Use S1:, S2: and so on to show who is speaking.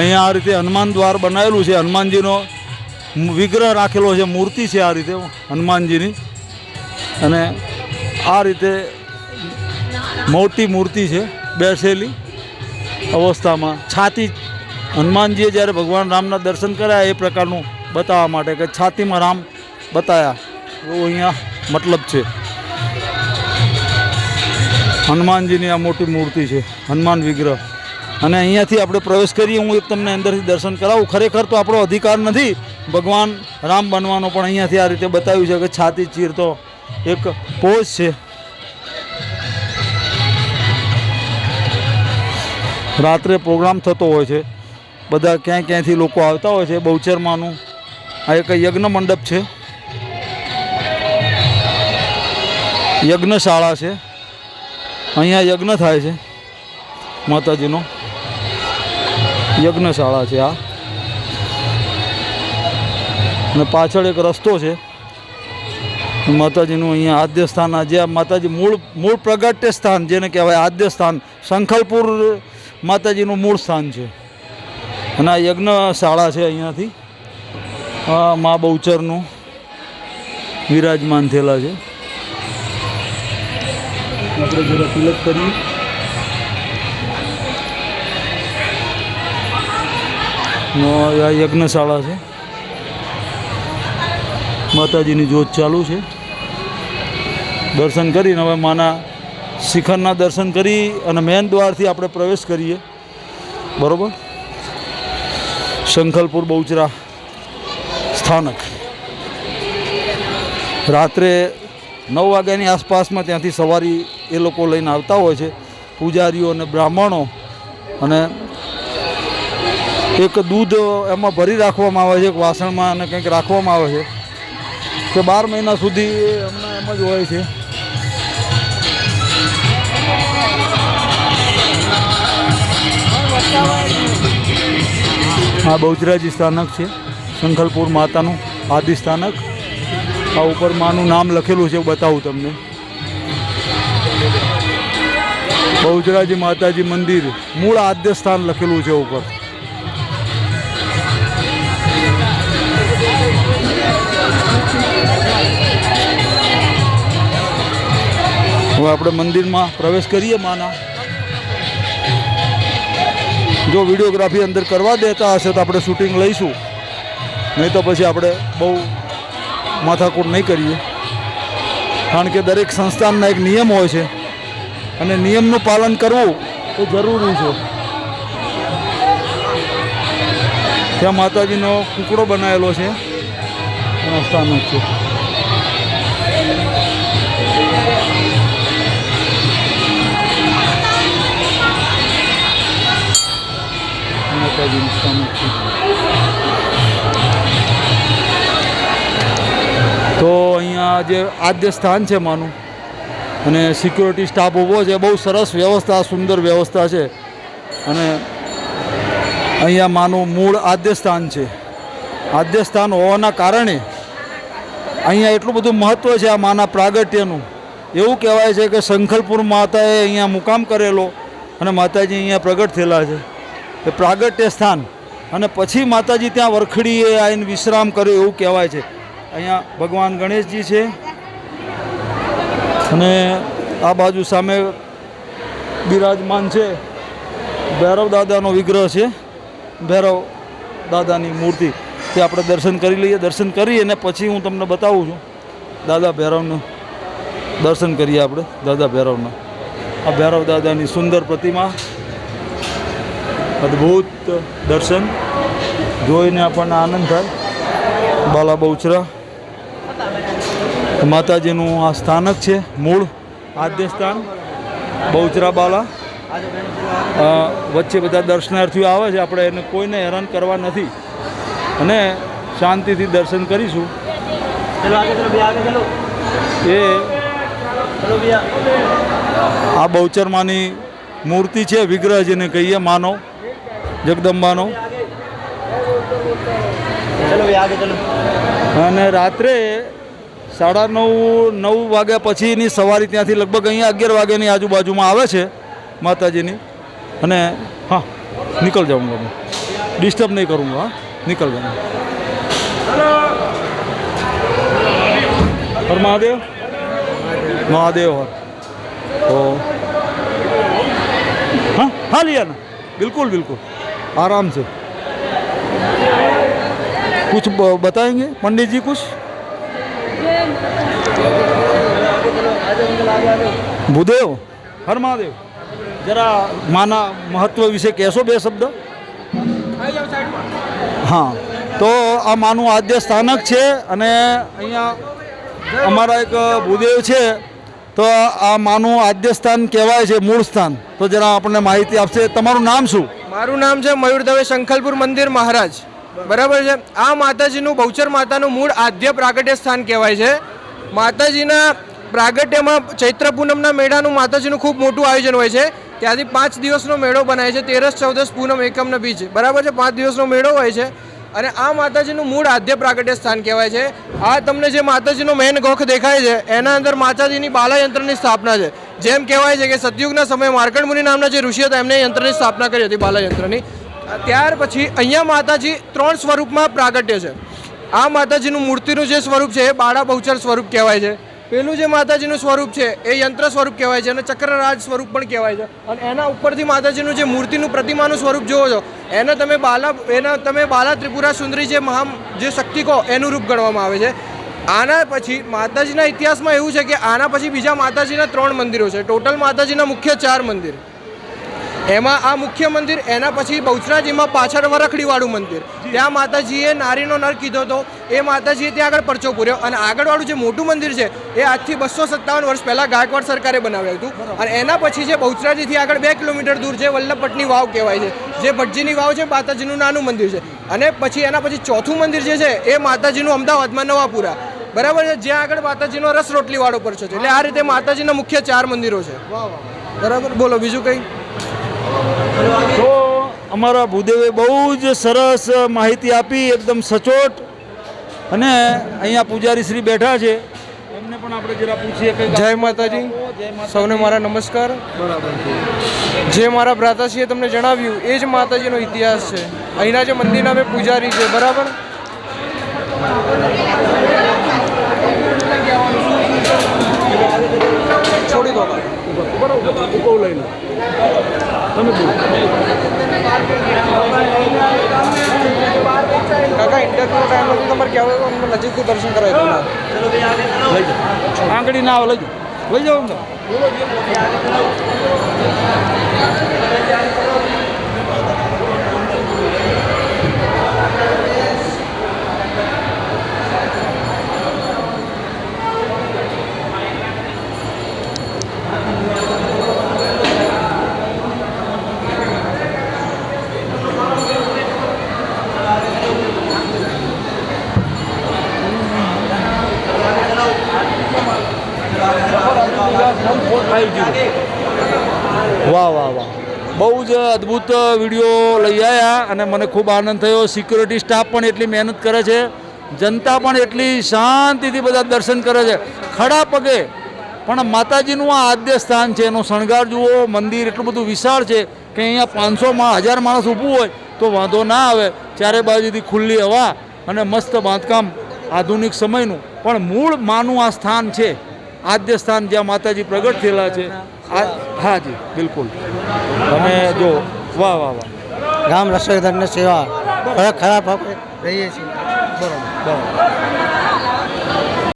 S1: અહીંયા આ રીતે હનુમાન દ્વાર બનાવેલું છે. હનુમાનજીનો વિગ્રહ રાખેલો છે. મૂર્તિ છે આ રીતે હનુમાનજીની. અને આ રીતે મોટી મૂર્તિ છે. બેસેલી અવસ્થામાં. છાતી હનુમાનજીએ જ્યારે ભગવાન રામના દર્શન કર્યા, એ પ્રકારનું બતાવવા માટે કે છાતીમાં રામ બતાવ્યા એવું અહીંયા મતલબ છે. હનુમાનજીની આ મોટી મૂર્તિ છે. હનુમાન વિગ્રહ. અને અહીંયાથી આપણે પ્રવેશ કરીએ. હું એક તમને અંદરથી દર્શન કરાવું. ખરેખર તો આપણો અધિકાર નથી. ભગવાન રામ બનવાનો પણ અહીંયાથી આ રીતે બતાવ્યું છે કે છાતી ચીરતો એક પોઝ છે. રાત્રે પ્રોગ્રામ થતો હોય છે. બધા ક્યાંય ક્યાંયથી લોકો આવતા હોય છે. બહુચરમાનું આ એક યજ્ઞ મંડપ છે. યજ્ઞશાળા છે. અહીંયા યજ્ઞ થાય છે માતાજીનો. યજ્ઞશાળા છે આ. અને પાછળ એક રસ્તો છે. માતાજીનું અહીંયા આદ્ય સ્થાન આજે માતાજી મૂળ મૂળ પ્રગટ્ય સ્થાન જેને કહેવાય આદ્ય સ્થાન, શંખલપુર માતાજીનું મૂળ સ્થાન છે. અને આ યજ્ઞશાળા છે અહીંયાથી. મા બહુચરનું વિરાજમાન થયેલા છે. આપણે જરા તિલક કરીએ આ યજ્ઞશાળા છે. માતાજીની જોત ચાલુ છે. દર્શન કરીને હવે માના શિખરના દર્શન કરી અને મેન દ્વારથી આપણે પ્રવેશ કરીએ. બરાબર? શંખલપુર બહુચરા સ્થાનક. રાત્રે નવ વાગ્યાની આસપાસમાં ત્યાંથી સવારી એ લોકો લઈને આવતા હોય છે. પૂજારીઓ અને બ્રાહ્મણો અને એક દૂધ એમાં ભરી રાખવામાં આવે છે, એક વાસણમાં અને કંઈક રાખવામાં આવે છે. કે બાર મહિના સુધી હમણાં એમ જ હોય છે. આ બહુચરાજી સ્થાનક છે શંખલપુર માતાનું આદિ સ્થાનક. આ ઉપર માનું નામ લખેલું છે બતાવું તમને. બહુચરાજી માતાજી મંદિર, મૂળ આદ્ય સ્થાન લખેલું છે ઉપર. આપણે મંદિરમાં પ્રવેશ કરીએ માના. જો વિડીયોગ્રાફી અંદર કરવા દેતા હશે તો આપણે શૂટિંગ લઈશું. નહીં તો પછી આપણે બહુ માથાકૂટ નહીં કરીએ. કારણ કે દરેક સંસ્થાનના એક નિયમ હોય છે. અને નિયમનું પાલન કરવું એ જરૂરી છે. ત્યાં માતાજીનો કુકડો બનાવેલો છે. સ્થાનક છે. જે આદ્ય સ્થાન છે માનું. અને સિક્યોરિટી સ્ટાફ ઊભો છે. બહુ સરસ વ્યવસ્થા, સુંદર વ્યવસ્થા છે. અને અહીંયા માનું મૂળ આદ્ય સ્થાન છે. આદ્ય સ્થાન હોવાના કારણે અહીંયા એટલું બધું મહત્ત્વ છે આ માના પ્રાગટ્યનું. એવું કહેવાય છે કે શંખલપુર માતાએ અહીંયા મુકામ કરેલો અને માતાજી અહીંયા પ્રગટ થયેલા છે. એ પ્રાગટ્ય સ્થાન. અને પછી માતાજી ત્યાં વરખડીએ આવીને વિશ્રામ કર્યો એવું કહેવાય છે. અહીંયા ભગવાન ગણેશજી છે. અને આ બાજુ સામે બિરાજમાન છે. ભૈરવ દાદાનો વિગ્રહ છે. ભૈરવ દાદાની મૂર્તિ. તે આપણે દર્શન કરી લઈએ, દર્શન કરી અને પછી હું તમને બતાવું છું. દાદા ભૈરવનું દર્શન કરીએ આપણે, દાદા ભૈરવના. આ ભૈરવ દાદાની સુંદર પ્રતિમા. અદ્ભુત દર્શન. જોઈને આપણને આનંદ થાય. બાલા બહુચરા. માતાજીનું આ સ્થાનક છે મૂળ આદ્ય સ્થાન બહુચરાબાલા. વચ્ચે બધા દર્શનાર્થીઓ આવે છે આપણે એને કોઈને હેરાન કરવા નથી. અને શાંતિથી દર્શન કરીશું. એ આ. બહુચરમાની મૂર્તિ છે વિગ્રહ જેને કહીએ માનવ જગદંબાનો. અને રાત્રે સાડા નવ નવ વાગ્યા પછીની સવારી ત્યાંથી લગભગ અહીંયા અગિયાર વાગ્યાની આજુબાજુમાં આવે છે માતાજીની અને હા નીકળ જાઉં ગમે डिस्टर्ब नहीं करूँगा हाँ? निकल गए और महादेव महादेव और तो हाँ हाँ लिया ना बिल्कुल बिल्कुल आराम से कुछ ब- बताएंगे पंडित जी कुछ ભૂદેવ. હર મહાદેવ જરા માના મહત્વ વિશે કહેશો બે શબ્દ? હા. તો આ માનું આદ્ય સ્થાનક છે અને અહીંયા અમારા એક ભૂદેવ છે. તો આ માનું આદ્ય સ્થાન કહેવાય છે મૂળ સ્થાન. તો જરા આપણને માહિતી આપશે. તમારું નામ શું?
S2: મારું નામ છે મયુર દવે શંખલપુર મંદિર મહારાજ. બરાબર છે. આ માતાજીનું બહુચર માતાનું મૂળ આદ્ય પ્રાગટ્ય સ્થાન કહેવાય છે. માતાજીના પ્રાગટ્યમાં ચૈત્ર પૂનમના મેળાનું માતાજીનું ખૂબ મોટું આયોજન હોય છે. ત્યાંથી પાંચ દિવસનો મેળો બનાય છે. તેરસ, ચૌદસ, પૂનમ, એકમના બીજ. બરાબર છે? પાંચ દિવસનો મેળો હોય છે. અને આ માતાજીનું મૂળ આદ્ય પ્રાગટ્ય સ્થાન કહેવાય છે. આ તમને જે માતાજીનો મેન ગોખ દેખાય છે, એના અંદર માતાજીની બાલાયંત્રની સ્થાપના છે. જેમ કહેવાય છે કે સતયુગના સમયે માર્કંડ મુનિ નામના જે ઋષિ હતા એમને યંત્રની સ્થાપના કરી હતી બાલા યંત્રની ત્યાર પછી અહીંયા માતાજી ત્રણ સ્વરૂપમાં પ્રાગટ્ય છે. આ માતાજીનું મૂર્તિનું જે સ્વરૂપ છે એ બાળા બહુચર સ્વરૂપ કહેવાય છે. પેલું જે માતાજીનું સ્વરૂપ છે એ યંત્ર સ્વરૂપ કહેવાય છે અને ચક્રરાજ સ્વરૂપ પણ કહેવાય છે. અને એના ઉપરથી માતાજીનું જે મૂર્તિનું પ્રતિમાનું સ્વરૂપ જોવો છો, એને તમે બાલા, એના તમે બાલા ત્રિપુરા સુંદરી જે મહા, જે શક્તિ કહો, એનું રૂપ ગણવામાં આવે છે. આના પછી માતાજીના ઇતિહાસમાં એવું છે કે આના પછી બીજા માતાજીના ત્રણ મંદિરો છે. ટોટલ માતાજીના મુખ્ય ચાર મંદિર. એમાં આ મુખ્ય મંદિર એના પછી બહુચરાજીમાં પાછળ વરખડીવાળું મંદિર. ત્યાં માતાજીએ નારીનો નર કીધો હતો. એ માતાજીએ ત્યાં આગળ પરચો પૂર્યો અને આગળવાળું જે મોટું મંદિર છે એ આજથી બસો સત્તાવન વર્ષ પહેલાં ગાયકવાડ સરકારે બનાવ્યું હતું. અને એના પછી જે બહુચરાજીથી આગળ બે કિલોમીટર દૂર છે વલ્લભપટની વાવ કહેવાય છે જે ભટજીની વાવ છે માતાજીનું નાનું મંદિર છે. અને પછી એના પછી ચોથું મંદિર જે છે એ માતાજીનું અમદાવાદમાં નવાપુરા. બરાબર છે? જ્યાં આગળ માતાજીનો રસ રોટલીવાળો પરચો છે. એટલે આ રીતે માતાજીના મુખ્ય ચાર મંદિરો છે. બરાબર? બોલો બીજું કંઈ?
S1: તો અમારા ભૂદેવે બહુ જ સરસ માહિતી આપી એકદમ સચોટ. અને અહીંયા પૂજારી શ્રી બેઠા છે. એમને પણ આપણે જરા પૂછીએ કે
S2: જય માતાજી. સૌને મારા નમસ્કાર.
S1: બરાબર
S2: જે મારા ભ્રાતાશ્રીએ તમને જણાવ્યું એ જ માતાજીનો ઇતિહાસ છે. અહીંના જે મંદિરના મેં પૂજારી છે બરાબર? છોડી દો.
S1: લઈ લો તમે બોલો.
S2: કાકા ઇન્ટરવ્યુ ટાઈમ હતું તમારે કહેવાય અમને નજીકનું દર્શન
S1: કરાવ્યું આંગળી ના આવે લઈ જાઓ. લઈ જાઓ અમને. જ અદ્ભુત વીડિયો લઈ આવ્યા અને મને ખૂબ આનંદ થયો. સિક્યુરિટી સ્ટાફ પણ એટલી મહેનત કરે છે. જનતા પણ એટલી શાંતિથી બધા દર્શન કરે છે. ખડા પગે. પણ માતાજીનું આ આદ્ય સ્થાન છે, એનો શણગાર જુઓ, મંદિર એટલું બધું વિશાળ છે કે અહીંયા પાંચસો હજાર માણસ ઊભું હોય તો વાંધો ના આવે. ચારે બાજુથી ખુલ્લી હવા અને મસ્ત બાંધકામ આધુનિક સમયનું. પણ મૂળ માનું આ સ્થાન છે. આદ્ય સ્થાન જ્યાં માતાજી પ્રગટ થયેલા છે. હા જી, બિલકુલ. તમે જો વાહ વાહ વાહ.
S3: ગામ રસોઈ દળની સેવા. ખરા ખરાબ રહીએ છીએ.
S1: બરાબર.